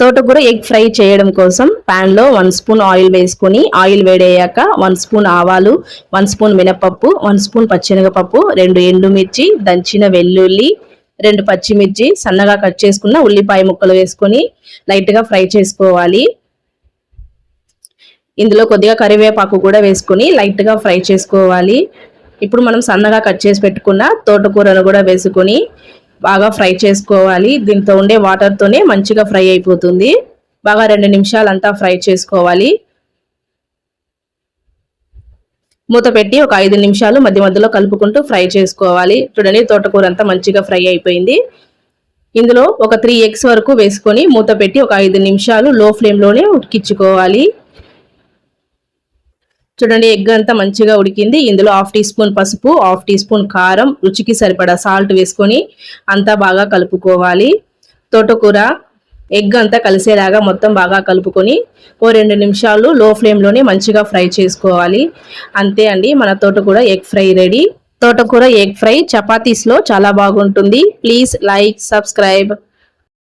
తోటకూర egg fry చేయడం కోసం ప్యాన్లో వన్ స్పూన్ ఆయిల్ వేసుకొని ఆయిల్ వేడయ్యాక వన్ స్పూన్ ఆవాలు వన్ స్పూన్ మినపప్పు వన్ స్పూన్ పచ్చినగపప్పు రెండు ఎండుమిర్చి దంచిన వెల్లుల్లి రెండు పచ్చిమిర్చి సన్నగా కట్ చేసుకున్న ఉల్లిపాయ ముక్కలు వేసుకొని లైట్గా ఫ్రై చేసుకోవాలి. ఇందులో కొద్దిగా కరివేపాకు కూడా వేసుకొని లైట్గా ఫ్రై చేసుకోవాలి. ఇప్పుడు మనం సన్నగా కట్ చేసి పెట్టుకున్న తోటకూరను కూడా వేసుకొని బాగా ఫ్రై చేసుకోవాలి. దీంతో ఉండే వాటర్తోనే మంచిగా ఫ్రై అయిపోతుంది. బాగా రెండు నిమిషాలంతా ఫ్రై చేసుకోవాలి. మూత పెట్టి ఒక ఐదు నిమిషాలు మధ్య మధ్యలో కలుపుకుంటూ ఫ్రై చేసుకోవాలి. చూడండి తోటకూర అంతా మంచిగా ఫ్రై అయిపోయింది. ఇందులో ఒక త్రీ ఎగ్స్ వరకు వేసుకొని మూత పెట్టి ఒక ఐదు నిమిషాలు లో ఫ్లేమ్లోనే ఉడికించుకోవాలి. చూడండి ఎగ్ అంతా మంచిగా ఉడికింది. ఇందులో హాఫ్ టీ స్పూన్ పసుపు హాఫ్ టీ స్పూన్ కారం రుచికి సరిపడా సాల్ట్ వేసుకొని అంతా బాగా కలుపుకోవాలి. తోటకూర ఎగ్ అంతా కలిసేలాగా మొత్తం బాగా కలుపుకొని ఓ రెండు నిమిషాలు లో ఫ్లేమ్లోనే మంచిగా ఫ్రై చేసుకోవాలి. అంతే అండి మన తోటకూర ఎగ్ ఫ్రై రెడీ. తోటకూర ఎగ్ ఫ్రై చపాతీస్లో చాలా బాగుంటుంది. Please like subscribe.